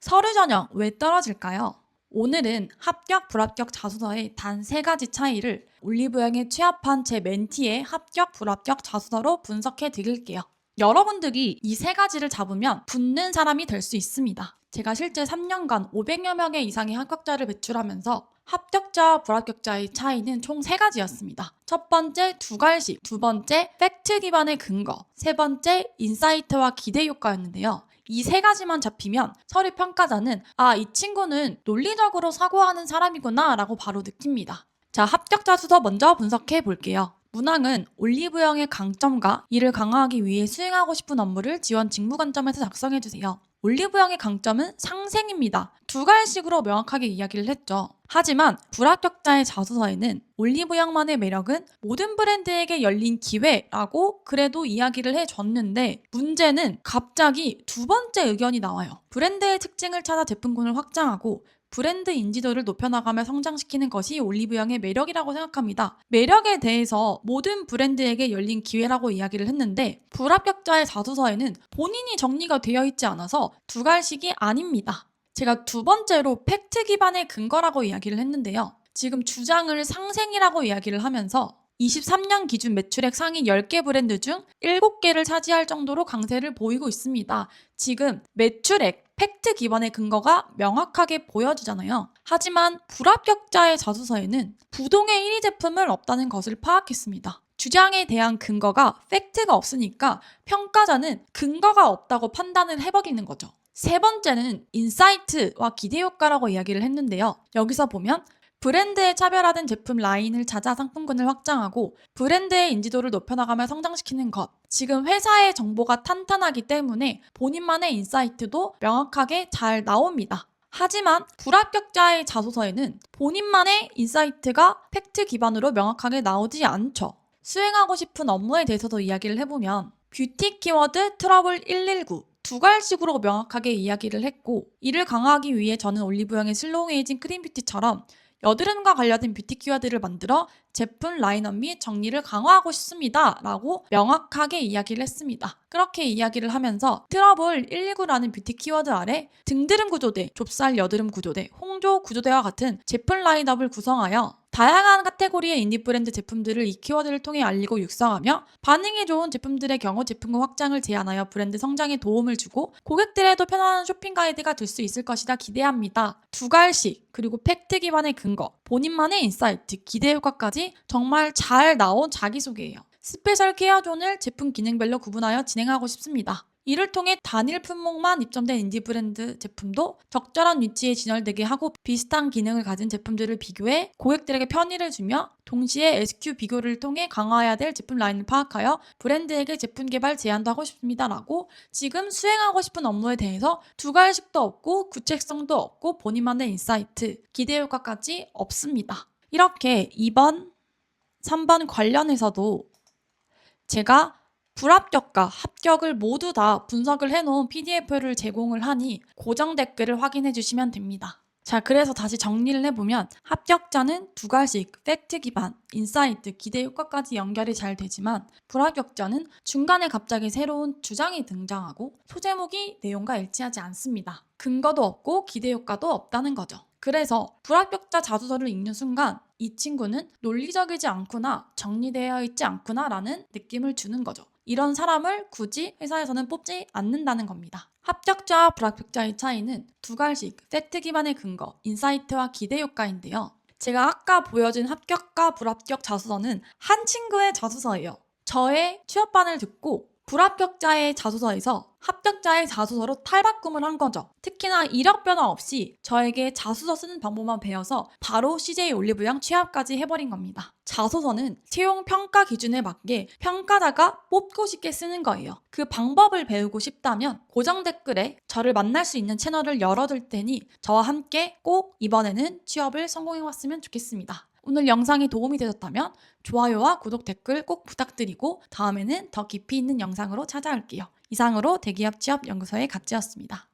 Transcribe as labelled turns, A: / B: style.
A: 서류 전형 왜 떨어질까요? 오늘은 합격, 불합격 자소서의 단 세 가지 차이를 올리브영에 취합한 제 멘티의 합격, 불합격 자소서로 분석해 드릴게요. 여러분들이 이 세 가지를 잡으면 붙는 사람이 될 수 있습니다. 제가 실제 3년간 500여 명의 이상의 합격자를 배출하면서 합격자와 불합격자의 차이는 총세 가지였습니다. 첫 번째 두갈식, 두 번째 팩트 기반의 근거, 세 번째 인사이트와 기대 효과였는데요. 이 세 가지만 잡히면 서류 평가자는 아, 이 친구는 논리적으로 사고하는 사람이구나 라고 바로 느낍니다. 자, 합격자 수서 먼저 분석해 볼게요. 문항은 올리브영의 강점과 이를 강화하기 위해 수행하고 싶은 업무를 지원 직무 관점에서 작성해 주세요. 올리브영의 강점은 상생입니다. 두 갈식으로 명확하게 이야기를 했죠. 하지만 불합격자의 자소서에는 올리브영만의 매력은 모든 브랜드에게 열린 기회라고 그래도 이야기를 해줬는데 문제는 갑자기 두 번째 의견이 나와요. 브랜드의 특징을 찾아 제품군을 확장하고 브랜드 인지도를 높여나가며 성장시키는 것이 올리브영의 매력이라고 생각합니다. 매력에 대해서 모든 브랜드에게 열린 기회라고 이야기를 했는데 불합격자의 자소서에는 본인이 정리가 되어 있지 않아서 두 갈식이 아닙니다. 제가 두 번째로 팩트 기반의 근거라고 이야기를 했는데요. 지금 주장을 상생이라고 이야기를 하면서 23년 기준 매출액 상위 10개 브랜드 중 7개를 차지할 정도로 강세를 보이고 있습니다. 지금 매출액, 팩트 기반의 근거가 명확하게 보여주잖아요. 하지만 불합격자의 자소서에는 부동의 1위 제품을 없다는 것을 파악했습니다. 주장에 대한 근거가 팩트가 없으니까 평가자는 근거가 없다고 판단을 해버리는 거죠. 세 번째는 인사이트와 기대 효과라고 이야기를 했는데요. 여기서 보면 브랜드의 차별화된 제품 라인을 찾아 상품군을 확장하고 브랜드의 인지도를 높여나가며 성장시키는 것. 지금 회사의 정보가 탄탄하기 때문에 본인만의 인사이트도 명확하게 잘 나옵니다. 하지만 불합격자의 자소서에는 본인만의 인사이트가 팩트 기반으로 명확하게 나오지 않죠. 수행하고 싶은 업무에 대해서도 이야기를 해보면 뷰티 키워드 트러블 119 두 갈식으로 명확하게 이야기를 했고 이를 강화하기 위해 저는 올리브영의 슬로우 에이징 크림 뷰티처럼 여드름과 관련된 뷰티 키워드를 만들어 제품 라인업 및 정리를 강화하고 싶습니다. 라고 명확하게 이야기를 했습니다. 그렇게 이야기를 하면서 트러블 119라는 뷰티 키워드 아래 등드름 구조대, 좁쌀 여드름 구조대, 홍조 구조대와 같은 제품 라인업을 구성하여 다양한 카테고리의 인디 브랜드 제품들을 이 키워드를 통해 알리고 육성하며 반응이 좋은 제품들의 경우 제품군 확장을 제한하여 브랜드 성장에 도움을 주고 고객들에도 편안한 쇼핑 가이드가 될 수 있을 것이다 기대합니다. 두 갈식 그리고 팩트 기반의 근거, 본인만의 인사이트, 기대 효과까지 정말 잘 나온 자기소개예요. 스페셜 케어존을 제품 기능별로 구분하여 진행하고 싶습니다. 이를 통해 단일 품목만 입점된 인디 브랜드 제품도 적절한 위치에 진열되게 하고 비슷한 기능을 가진 제품들을 비교해 고객들에게 편의를 주며 동시에 SQ 비교를 통해 강화해야 될 제품 라인을 파악하여 브랜드에게 제품 개발 제안도 하고 싶습니다라고 지금 수행하고 싶은 업무에 대해서 두 갈식도 없고 구체성도 없고 본인만의 인사이트, 기대 효과까지 없습니다. 이렇게 2번, 3번 관련해서도 제가 불합격과 합격을 모두 다 분석을 해놓은 PDF를 제공을 하니 고정 댓글을 확인해 주시면 됩니다. 자, 그래서 다시 정리를 해보면 합격자는 두 가지 팩트 기반, 인사이트, 기대 효과까지 연결이 잘 되지만 불합격자는 중간에 갑자기 새로운 주장이 등장하고 소제목이 내용과 일치하지 않습니다. 근거도 없고 기대 효과도 없다는 거죠. 그래서 불합격자 자소서를 읽는 순간 이 친구는 논리적이지 않구나, 정리되어 있지 않구나 라는 느낌을 주는 거죠. 이런 사람을 굳이 회사에서는 뽑지 않는다는 겁니다. 합격자와 불합격자의 차이는 두 갈식, 세트 기반의 근거, 인사이트와 기대 효과인데요. 제가 아까 보여준 합격과 불합격 자소서는 한 친구의 자소서예요. 저의 취업반을 듣고 불합격자의 자소서에서 합격자의 자소서로 탈바꿈을 한 거죠. 특히나 이력 변화 없이 저에게 자소서 쓰는 방법만 배워서 바로 CJ 올리브영 취업까지 해버린 겁니다. 자소서는 채용 평가 기준에 맞게 평가자가 뽑고 싶게 쓰는 거예요. 그 방법을 배우고 싶다면 고정 댓글에 저를 만날 수 있는 채널을 열어둘 테니 저와 함께 꼭 이번에는 취업을 성공해왔으면 좋겠습니다. 오늘 영상이 도움이 되셨다면 좋아요와 구독 댓글 꼭 부탁드리고 다음에는 더 깊이 있는 영상으로 찾아올게요. 이상으로 대기업 취업 연구소의 갓지였습니다.